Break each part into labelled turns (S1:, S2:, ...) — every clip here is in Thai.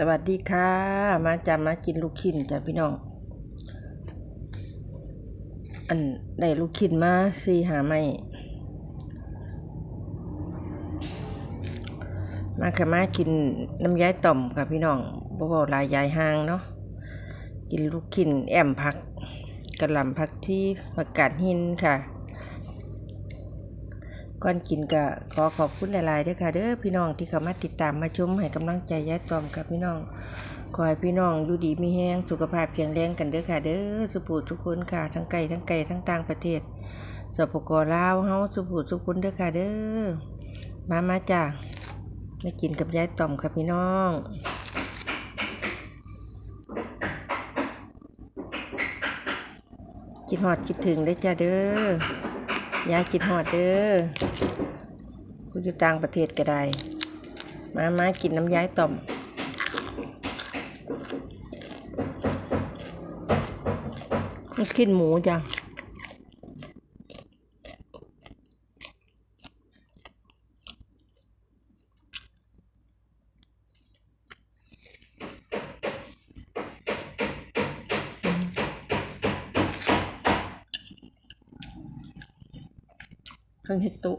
S1: สวัสดีค่ะ มาจามากินลูกชิ้นจ้ะพี่น้อง อันได้ลูกชิ้นมาสี่หาไม่ มาค่ะมากินน้ำย้ายต่อมค่ะพี่น้องบ่บลายยายห้างเนาะ กินลูกชิ้นแอมผักกระหล่ำผักที่ผักกาดหินค่ะ ก่อนกินก็ขอขอบคุณหลายๆด้วยค่ะเด้อพี่น้องที่เข้ามาติดตามมาชมให้กำลังใจยายตอมกับพี่น้องขอให้พี่น้องอยู่ดีมีแห้งสุขภาพแข็งแรงกันเด้อค่ะ เด้อสุภูทุกคนค่ะทั้งไกลทั้งไกลทั้งต่างประเทศสปกลาวเฮาสุภูทุกคนเด้อค่ะเด้อมามาจ้ามากินกับยายตอมค่ะพี่น้องคิดฮอดคิดถึงได้จ้าเด้อ ยายคิดหอดเด้อกูอยู่ต่างประเทศก็ได้ มามากินน้ำย้ายต่อมนี่กินหมูจ้ะ เครื่องเห็ดตุ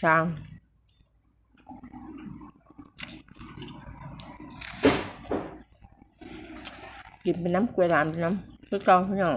S1: ช้างกินเป็นน้ำกล้วยหลามเป็นน้ำคือเกาพี่น้อง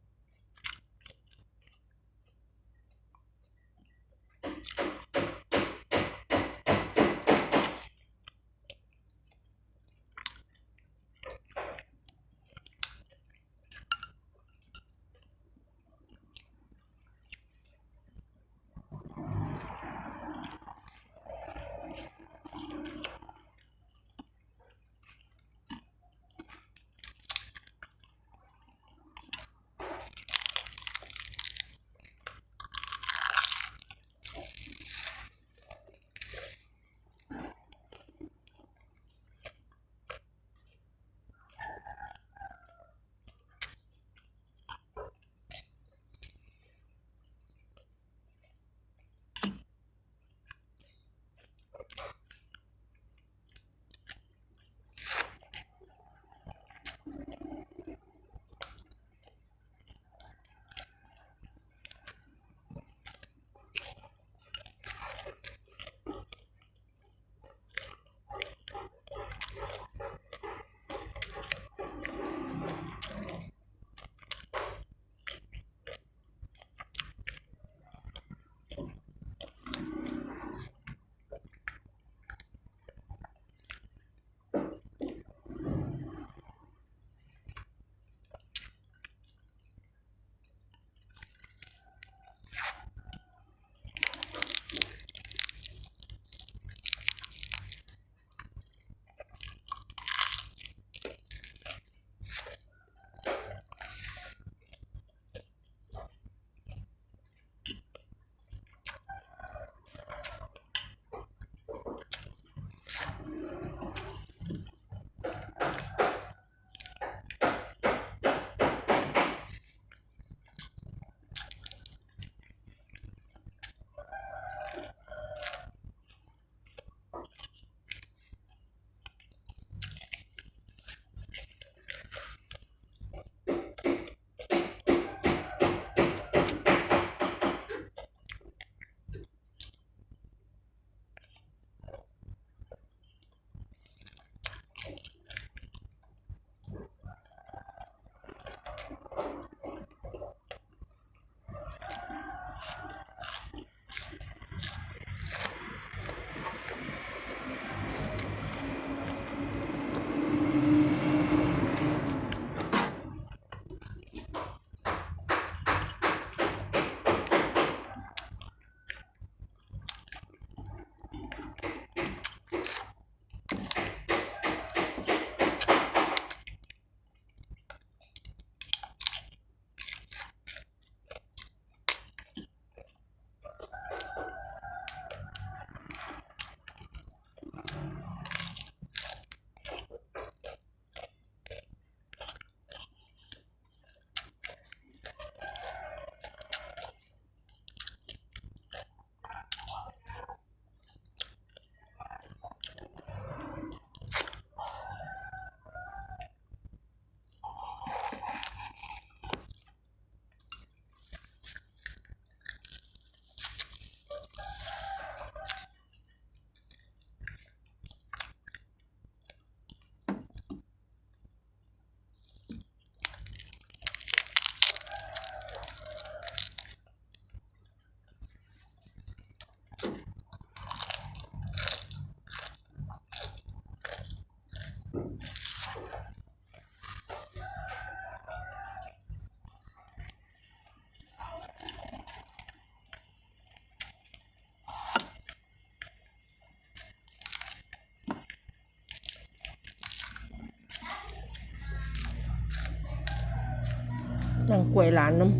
S1: นั่งกล้ว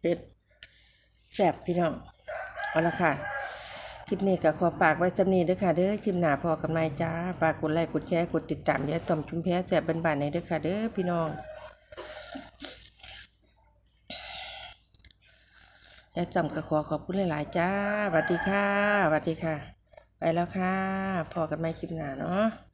S1: เผ็ดแซ่บพี่น้อง เอาละค่ะ คลิปนี้ก็ขอฝากไว้สำนีเด้อค่ะ เด้อคลิปหน้าพอกับนายจ้าฝากกดไลค์กดแชร์กดติดตามยายต่อมชุมแพแซ่บบ้านในด้อค่ะ เด้อพี่น้องยายจำก็ขอขอบคุณหลาย ๆ จ้าสวัสดีค่ะสวัสดีค่ะ ไปแล้วค่ะ พอกันใหม่คลิปหน้าเนาะ